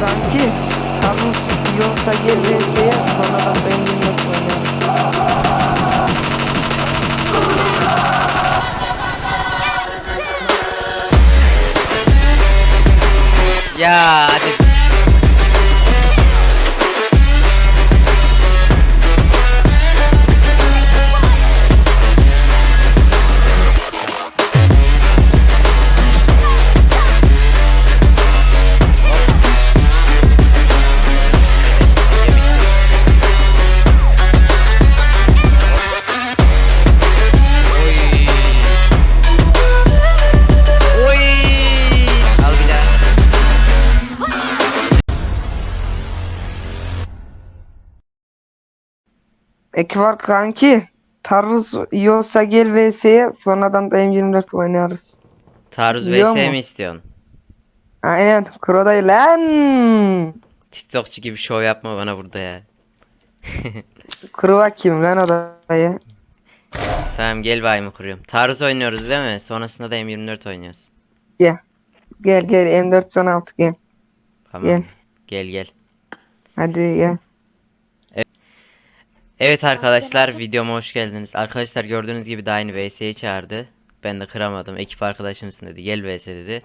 Kanki. Kabus yoksa gel VS'ye sonradan ben bilmek oynarım. Ya hadi. Eki var kanki. Tarus iyi olsa gel VS'ye sonradan da M24 oynarız. Taarruz Biliyor vs mu? mi istiyorsun? Aynen. Kurodayı lan. TikTokçu gibi şov yapma bana burada ya. Kruva kim lan odayı? Tamam gel bayımı kuruyorum. Taarruz oynuyoruz değil mi? Sonrasında da M24 oynuyoruz. Gel. Gel gel M416 gel. Tamam. Gel. Gel gel. Hadi gel. Evet arkadaşlar videoma hoş geldiniz. Arkadaşlar gördüğünüz gibi daha yeni VS'yi çağırdı. Ben de kıramadım. Ekip arkadaşımsın dedi. Gel VS dedi.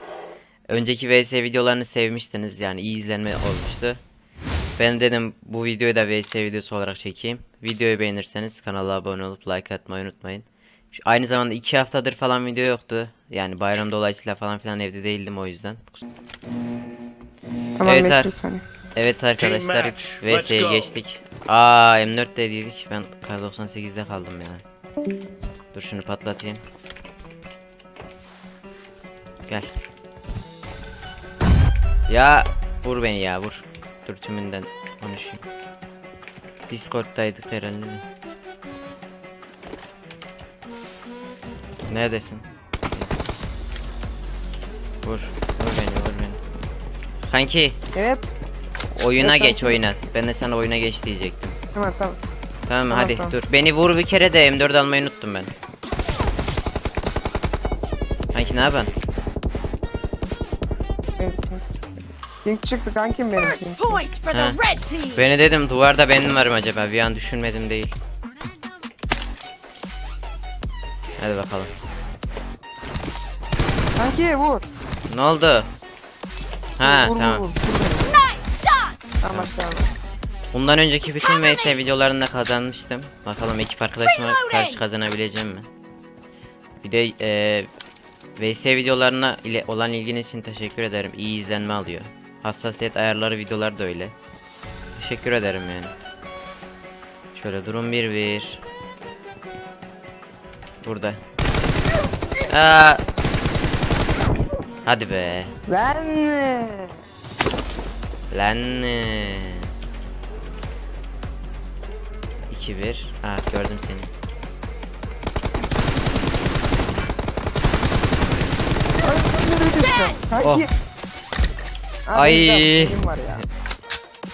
Önceki VS videolarını sevmiştiniz. Yani iyi izlenme olmuştu. Ben dedim bu videoyu da VS videosu olarak çekeyim. Videoyu beğenirseniz kanala abone olup like atmayı unutmayın. Aynı zamanda iki haftadır falan video yoktu. Yani bayram dolayısıyla falan filan evde değildim o yüzden. Tamam Evet, bekliyor Ar- seni. Evet arkadaşlar VS'ye geçtik. Aa M4 dediydik. Ben K98'de kaldım ya. Dur şunu patlatayım. Gel. Ya vur beni ya vur. Dur tümünden konuşayım. Discord'daydık herhalde. de. Neredesin? Vur. Vur beni vur beni. Kanki Evet. Oyuna Evet, geç oyuna. Ben de sana oyuna geç diyecektim. Tamam tamam. Tamam, Tamam, hadi tamam. dur. Beni vur bir kere de M4 almayı unuttum ben. Kanki ne yapan? evet. Pink çıktı kankim benim. First pink. point for the Ha. red team. Beni dedim duvarda ben mi varım acaba? Bir an düşünmedim değil. Hadi bakalım. Kanki vur. Ne oldu? Ha vur, vur, tamam. Vur, vur. Tamam tamam. Bundan önceki bütün VS videolarında kazanmıştım. Bakalım ekip arkadaşıma karşı kazanabileceğim mi? Bir de eee VS videolarına ile olan ilginiz için teşekkür ederim. İyi izlenme alıyor. Hassasiyet ayarları videolar da öyle. Teşekkür ederim yani. Şöyle durum 1-1. Burada. Aa. Hadi be. Lan. Lan. 2-1. Aa gördüm seni. Oh. Ay.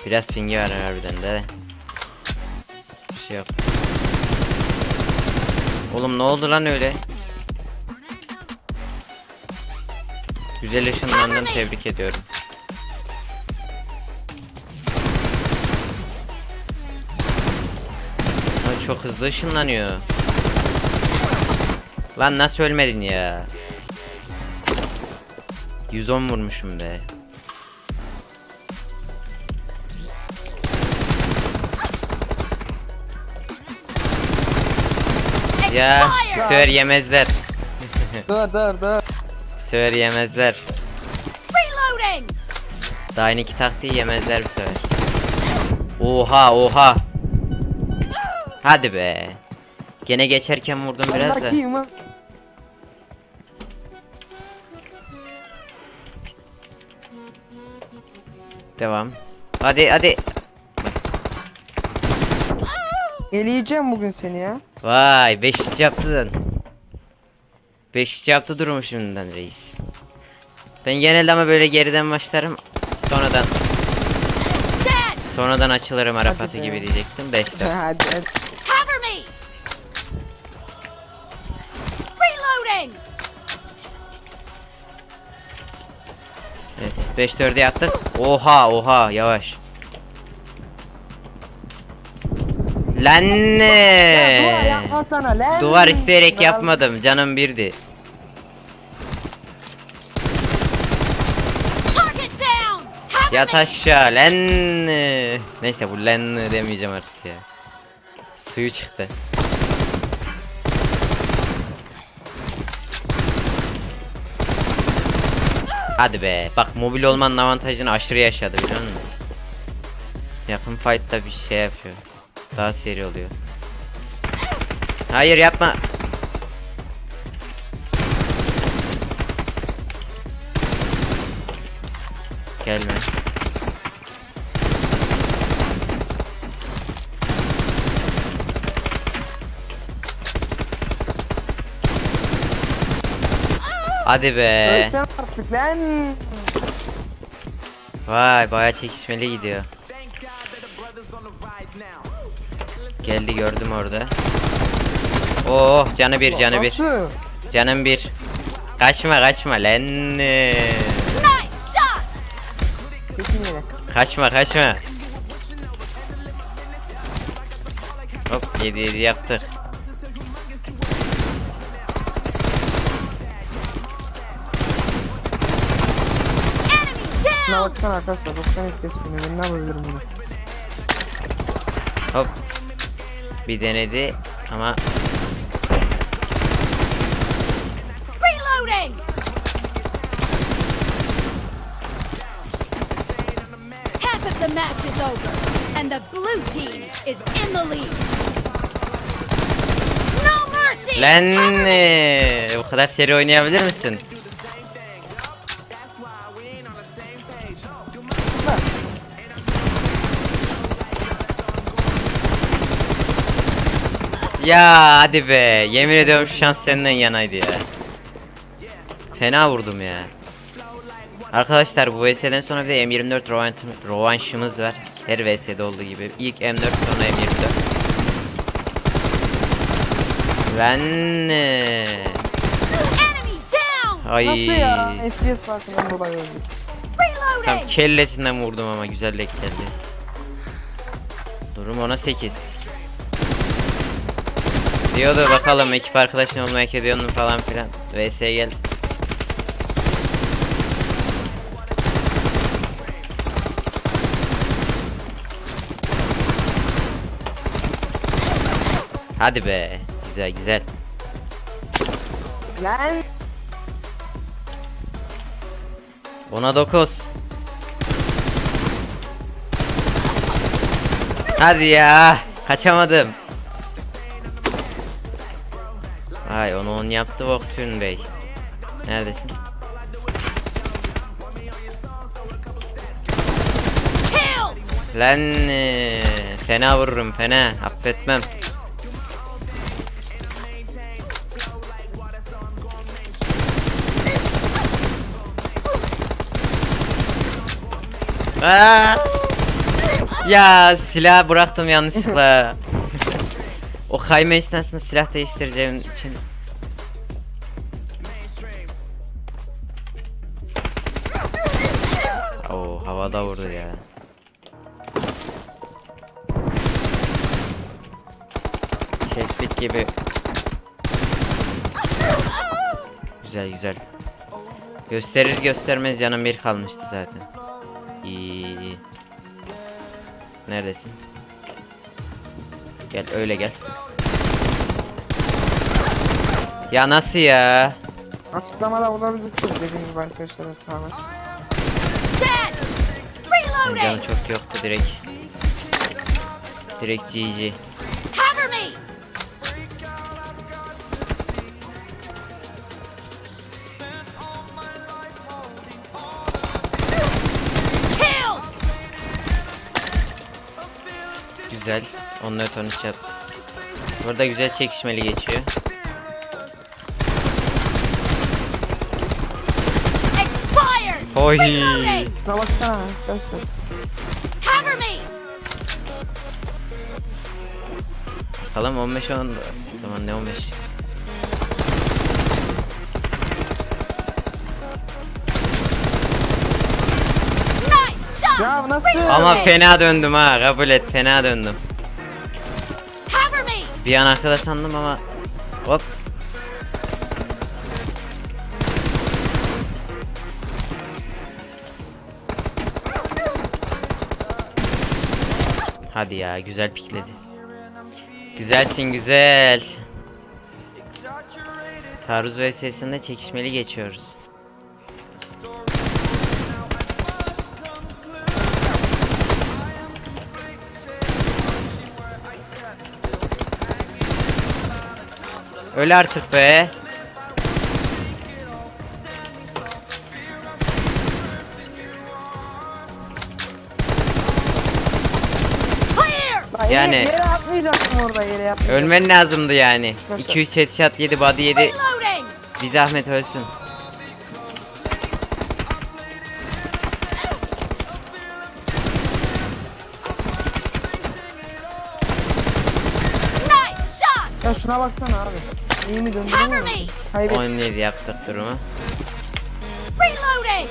Biraz pingi var harbiden de. Bir şey yok. Oğlum ne oldu lan öyle? Güzel ışınlandın tebrik ediyorum. Çok hızlı ışınlanıyor. Lan nasıl ölmedin ya? 110 vurmuşum be. Ya sefer yemezler. Dur dur dur. Sefer yemezler. Reloading. Daha yeni iki taktiği yemezler bu sefer. Oha oha. Hadi be. Gene geçerken vurdum biraz da. Devam. Hadi hadi. Eleyeceğim bugün seni ya. Vay 500 yaptın. 500 yaptı durumu şimdiden reis. Ben genelde ama böyle geriden başlarım. Sonradan sonradan açılırım Arafat'ı be. gibi diyecektim. 5 hadi hadi. 5 4'e yattı. Oha oha yavaş. Lan ne? Duvar isteyerek yapmadım. Canım birdi. Yat aşağı lan. Neyse bu lan demeyeceğim artık ya. Suyu çıktı. Hadi be. Bak mobil olmanın avantajını aşırı yaşadı biliyor musun? Yakın fight'ta bir şey yapıyor. Daha seri oluyor. Hayır yapma. Gelme. Hadi be. Ölsen artık lan. Vay baya çekişmeli gidiyor. Geldi gördüm orada. Oh canı bir canı bir. Canım bir. Kaçma kaçma lan. Kaçma kaçma. Hop 7 7 yaptık. Şuna baksana arkadaşlar 90 FPS oynuyor. Ben ne yapabilirim bunu? Hop. Bir denedi ama Reloading! Half of the match is over, and the blue team is in the lead. No mercy! lan me! bu kadar seri oynayabilir misin? Ya hadi be. Yemin ediyorum şu şans senden yanaydı ya. Fena vurdum ya. Arkadaşlar bu VS'den sonra bir de M24 rövanş- rövanşımız var. Her VS'de olduğu gibi. İlk M4 sonra M24. Lan ne? Ay. Nasıl ya? FPS farkından dolayı öldü. Tam kellesinden vurdum ama güzel denk geldi. Durum ona 8. Diyordu bakalım ekip arkadaşın olmayı hak ediyor mu falan filan. VS'ye gel. Hadi be. Güzel güzel. Lan. Ona 9. Hadi ya. Kaçamadım. Ay onu 10 yaptı Voxfin Bey. Neredesin? Lan ee, fena vururum fena affetmem. Aa! Ya silah bıraktım yanlışlıkla. O kayma esnasında silah değiştireceğim için. Oo havada vurdu ya. Tespit gibi. Güzel güzel. Gösterir göstermez canım bir kalmıştı zaten. İyi. Neredesin? Gel öyle gel. Ya nasıl ya? Açıklamada bulabilirsiniz dediğim gibi arkadaşlar! Canım Reloading! çok yoktu direkt. Direkt GG. Cover me! Killed! Güzel. 14 13 yap. Burada güzel çekişmeli geçiyor. Oy. Şuna baksana arkadaşlar. Cover me! Bakalım 15 10 zaman ne 15? Ya nasıl? Ama fena döndüm ha kabul et fena döndüm. Bir an arkada sandım ama hop. Hadi ya güzel pikledi. Güzelsin güzel. Taarruz vs'sinde çekişmeli geçiyoruz. Öl artık be. Yani- Yere, atmayacaktım orada yere yapmayacaktım. Ölmen lazımdı yani. 2-3 headshot yedi body yedi. Reloading! Bir zahmet ölsün. Nice shot! Ya şuna baksana abi. İyi mi döndü Cover mü? me! Kaybet. 17 yaptık durumu. Reloading!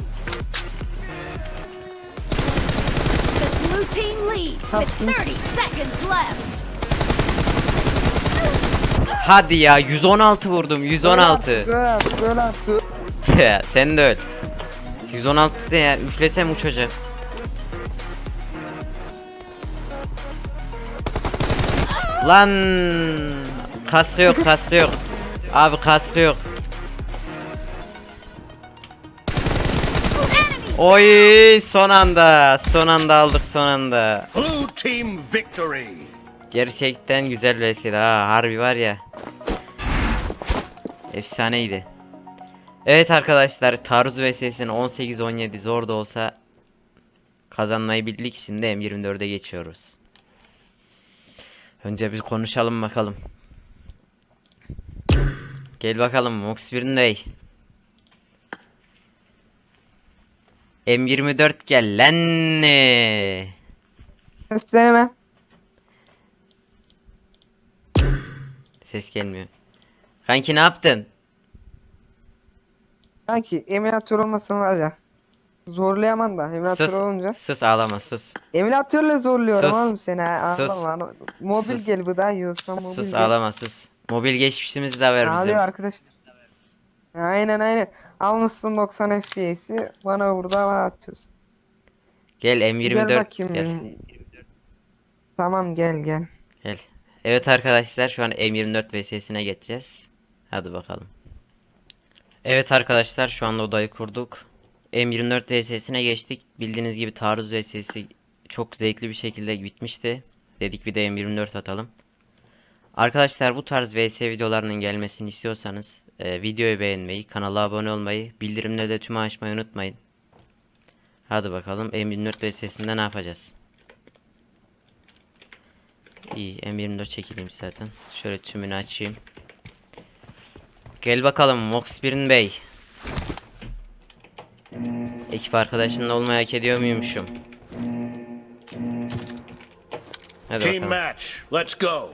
Blue team leads with Tatlım. 30 seconds left. Hadi ya 116 vurdum 116. Böyle at, böyle at. Ya Sen de öl. 116 de ya üflesem uçacak. Lan kaskı yok kaskı yok. Abi kaskı yok. Oy son anda son anda aldık son anda. Blue team victory. Gerçekten güzel vesile ha harbi var ya. Efsaneydi. Evet arkadaşlar taarruz vs'sini 18-17 zor da olsa kazanmayı bildik. Şimdi M24'e geçiyoruz. Önce bir konuşalım bakalım. Gel bakalım Mox Bey. M24 gel lan. Sesleneme. Ses gelmiyor. Kanki ne yaptın? Sanki emülatör olmasın var ya. Zorlayamam da emülatör Sus. olunca. Sus ağlama sus. Emülatörle zorluyorum Sus. oğlum seni. ha, Sus. Ağlama. Mobil Sus. gel bu da yiyorsan mobil Sus gel. ağlama sus. Mobil geçmişimizi de ver bizim. Ağlıyor arkadaşlar. Aynen aynen. Almışsın 90 FPS'i bana burada atıyorsun. Gel Gel M24 bakayım. gel. Tamam gel gel. Gel. Evet arkadaşlar şu an M24 vs'sine geçeceğiz. Hadi bakalım. Evet arkadaşlar şu anda odayı kurduk. M24 vs'sine geçtik. Bildiğiniz gibi taarruz vs'si çok zevkli bir şekilde bitmişti. Dedik bir de M24 atalım. Arkadaşlar bu tarz vs videolarının gelmesini istiyorsanız e, videoyu beğenmeyi, kanala abone olmayı, bildirimleri de tüm açmayı unutmayın. Hadi bakalım M24 vs'sinde ne yapacağız? İyi M24 çekileyim zaten. Şöyle tümünü açayım. Gel bakalım Moxbirin Bey. Ekip arkadaşınla olmayı hak ediyor muymuşum? Hadi Team bakalım. match. Let's go.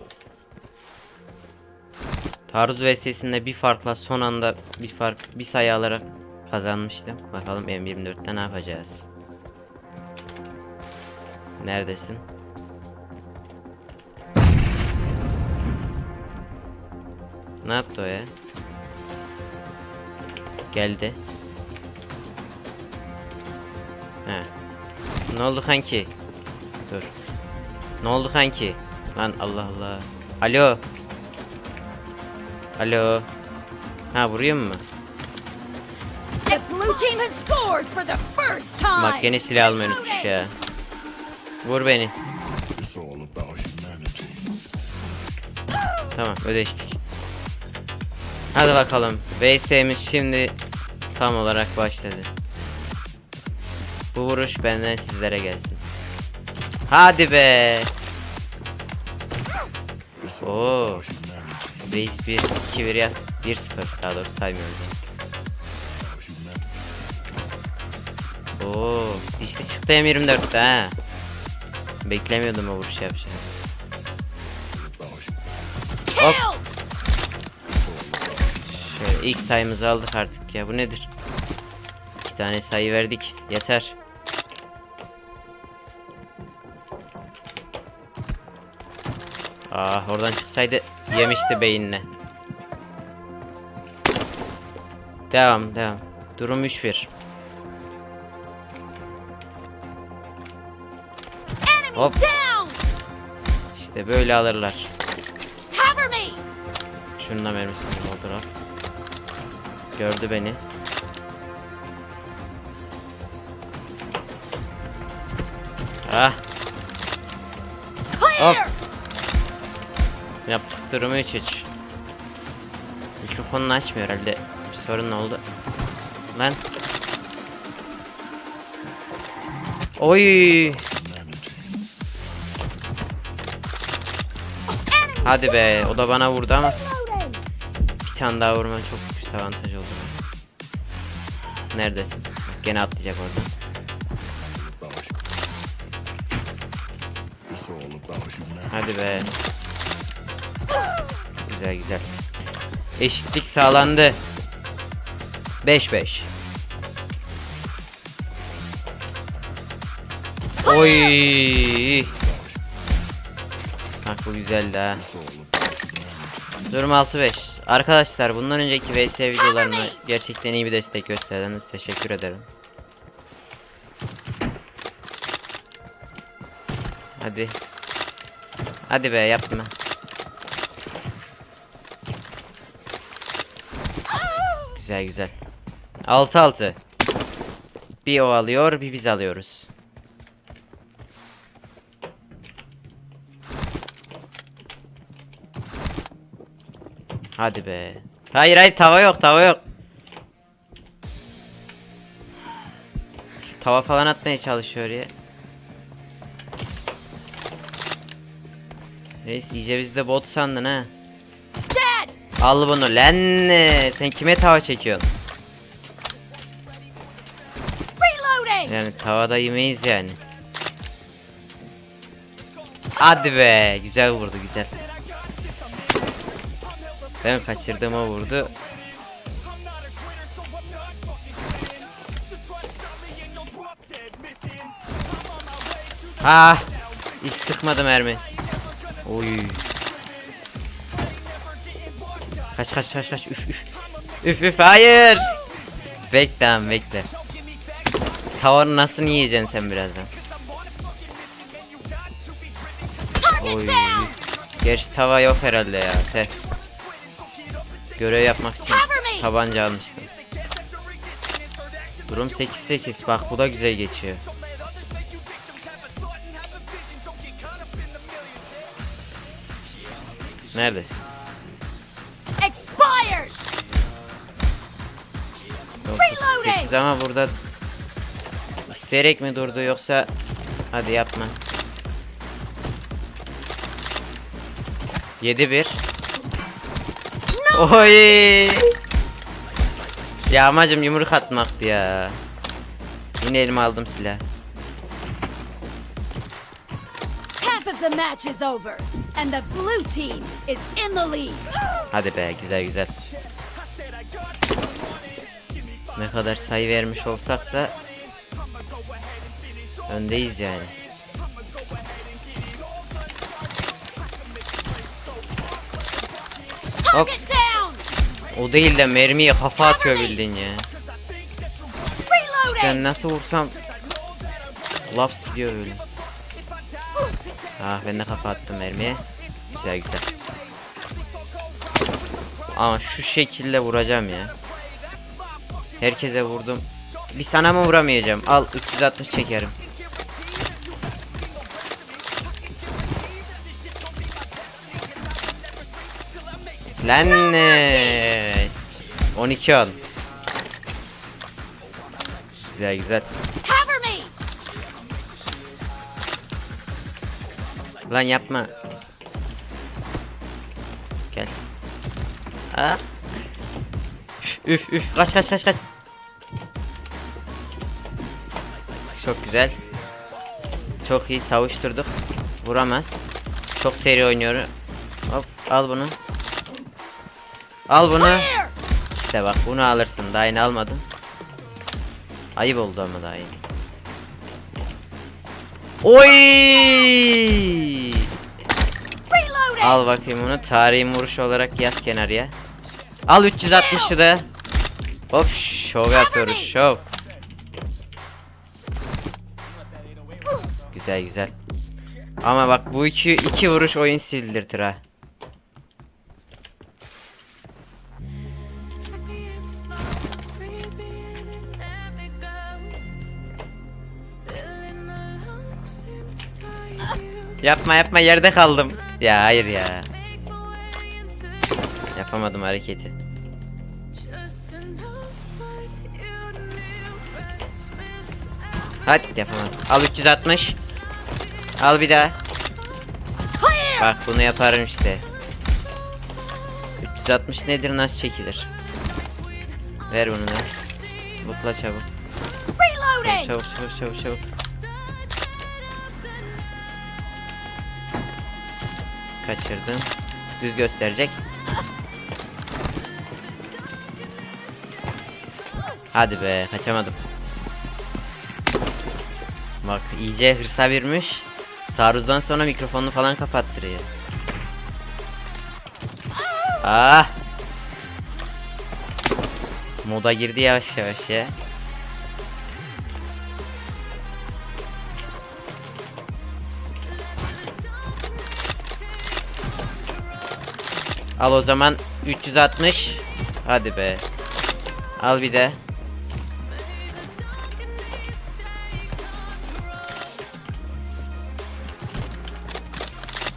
Taarruz vs'sinde bir farkla son anda bir fark bir sayı alarak kazanmıştım. Bakalım M24'te ne yapacağız? Neredesin? Ne yaptı o ya? Geldi. He. Ne oldu kanki? Dur. Ne oldu kanki? Lan Allah Allah. Alo. Alo. Ha vuruyor mu? Bak gene silah almayı unutmuş ya. Vur beni. Tamam ödeştik. Hadi bakalım. VS'miz şimdi tam olarak başladı. Bu vuruş benden sizlere gelsin. Hadi be. Oo. Base 1, 2 1 1 0 daha doğrusu saymıyorum. Yani. Oo, işte çıktı M24'te ha. Beklemiyordum o vuruş yapacağını. Hop. Şöyle ilk sayımızı aldık artık ya bu nedir? İki tane sayı verdik yeter. Ah oradan çıksaydı yemişti beynine. Devam devam. Durum 3-1. Enemy Hop. İşte böyle alırlar. Me! Şununla mermisini doldurak. Gördü beni. Ah Clear! Yaptık durumu 3 3. Mikrofonunu açmıyor herhalde. Bir sorun oldu? Lan. Oy. Hadi be o da bana vurdu ama bir tane daha vurma çok büyük avantaj oldu. Neredesin? Gene atlayacak orada. It's all about humanity. Hadi be. Güzel güzel. Eşitlik sağlandı. 5-5. Oy. Bak bu güzeldi ha. Durum 6-5. Arkadaşlar bundan önceki VS videolarına gerçekten iyi bir destek gösterdiniz. Teşekkür ederim. Hadi. Hadi be yapma. Güzel güzel. 6-6. Bir o alıyor, bir biz alıyoruz. Hadi be. Hayır hayır tava yok tava yok. Tava falan atmaya çalışıyor ya. Reis iyice bizi de bot sandın ha. Al bunu lan. Sen kime tava çekiyorsun? Yani tavada yemeyiz yani. Hadi be. Güzel vurdu güzel. Ben kaçırdığıma vurdu. Ah! Hiç sıkmadı mermi. Oy. Kaç kaç kaç kaç üf üf. Üf üf hayır. Bekle lan bekle. Tavanı nasıl yiyeceksin sen birazdan? Oy. Gerçi tava yok herhalde ya. Te. Görev yapmak için tabanca almıştım. Durum 8-8. Bak bu da güzel geçiyor. Neredesin? 8 ama burada isteyerek mi durdu yoksa hadi yapma. 7-1 Oy! Ya amacım yumruk atmaktı ya. Yine elime aldım silah. The match is over, and the blue team is in the lead. Hadi be güzel güzel. Ne kadar sayı vermiş olsak da öndeyiz yani. Down! O değil de mermiye kafa atıyor bildin ya. Ben nasıl vursam laps gidiyor böyle. Ah ben de kafa attım mermiye. Güzel güzel. Ama şu şekilde vuracağım ya. Herkese vurdum. Bir sana mı vuramayacağım? Al 360 çekerim. Lan ne? 12 10. Güzel güzel. Lan yapma. Gel. Aa. Üf üf kaç kaç kaç kaç. Çok güzel. Çok iyi savuşturduk. Vuramaz. Çok seri oynuyor. Hop al bunu. Al bunu. İşte bak bunu alırsın. Daha yeni almadın. Ayıp oldu ama daha yeni. Oy! Al bakayım onu. Tarihi vuruş olarak yaz kenarıya. Al 360'ı da. Hop şov yapıyoruz şov. Güzel güzel. Ama bak bu iki, iki vuruş oyun sildirtir ha. Yapma yapma yerde kaldım. Ya hayır ya. Yapamadım hareketi. Hadi yapamadım. Al 360. Al bir daha. Bak bunu yaparım işte. 360 nedir nasıl çekilir? Ver bunu da. Mutla çabuk. Çabuk çabuk çabuk çabuk. Kaçırdım. Düz gösterecek. Hadi be kaçamadım. Bak iyice hırsa birmiş. Taarruzdan sonra mikrofonunu falan kapattırıyor. Ah! Moda girdi yavaş yavaş ya. Al o zaman 360. Hadi be. Al bir de.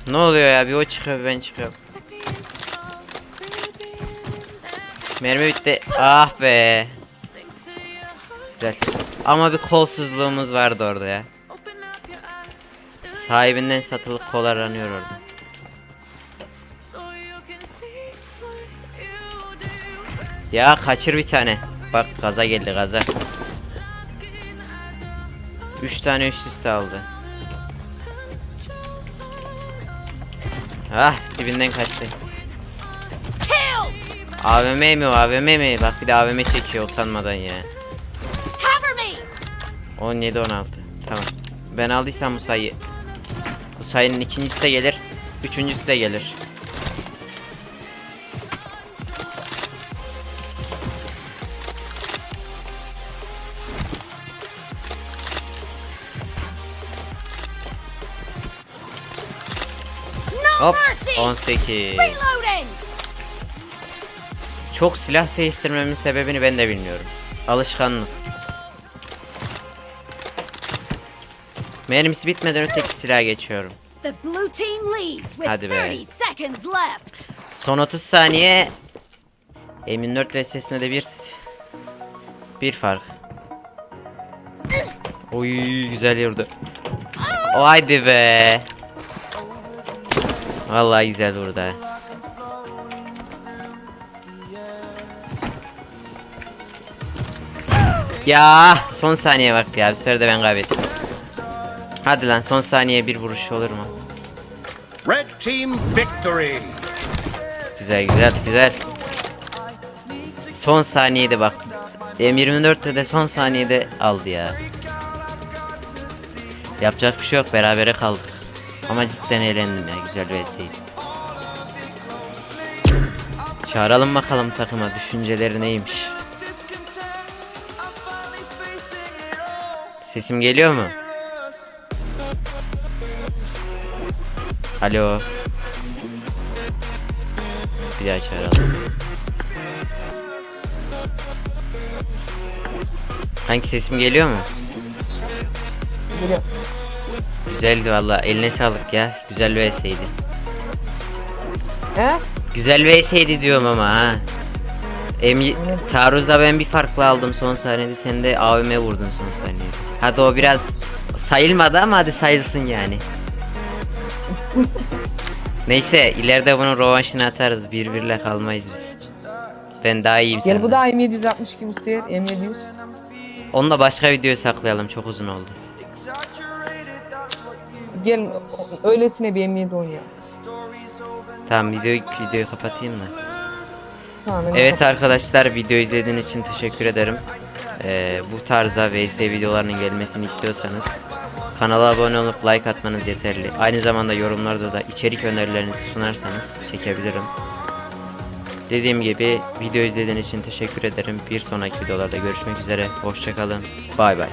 Ne oluyor ya? Bir o çıkıyor ben çıkıyorum. Mermi bitti. Ah be. Güzel. Ama bir kolsuzluğumuz vardı orada ya. Sahibinden satılık kol aranıyor orada. Ya kaçır bir tane. Bak gaza geldi gaza. Üç tane üst üste aldı. Ah dibinden kaçtı. AVM mi AVM mi? Bak bir de AVM çekiyor utanmadan ya. Cover me! 17 16. Tamam. Ben aldıysam bu sayı. Bu sayının ikincisi de gelir. Üçüncüsü de gelir. Hop mercy! 18. Reloading! Çok silah değiştirmemin sebebini ben de bilmiyorum. Alışkanlık. Mermisi bitmeden öteki silaha geçiyorum. Hadi be. 30 seconds left. Son 30 saniye. M24 VS'sinde de bir bir fark. Oy güzel vurdu. O haydi be. Vallahi güzel ha. Ya son saniye bak ya. Bir sefer de ben kaybettim. Hadi lan son saniye bir vuruş olur mu? Red team victory. Güzel güzel güzel. Son saniyede bak. M24'te de son saniyede aldı ya. Yapacak bir şey yok berabere kaldık. Ama cidden eğlendim ya güzel bir eteydi. Çağıralım bakalım takıma düşünceleri neymiş. Sesim geliyor mu? Alo. Bir daha çağıralım. Hangi sesim geliyor mu? Geliyor. Güzeldi valla eline sağlık ya. Güzel VS'ydi. He? Güzel VS'ydi diyorum ama ha. Em taarruzda ben bir farklı aldım son saniyede sen de AVM vurdun son saniyede. Hadi o biraz sayılmadı ama hadi sayılsın yani. Neyse ileride bunun rövanşını atarız birbirle kalmayız biz. Ben daha iyiyim Gel bu senden. da M760 kimse M700. Onu da başka videoya saklayalım çok uzun oldu. Gel o- öylesine bir M7 oynayalım. Tamam videoyu, videoyu kapatayım da. Tamam, Evet arkadaşlar video izlediğiniz için teşekkür ederim. Ee, bu tarzda VS videolarının gelmesini istiyorsanız Kanala abone olup like atmanız yeterli. Aynı zamanda yorumlarda da içerik önerilerinizi sunarsanız çekebilirim. Dediğim gibi video izlediğiniz için teşekkür ederim. Bir sonraki videolarda görüşmek üzere. Hoşçakalın. Bay bay.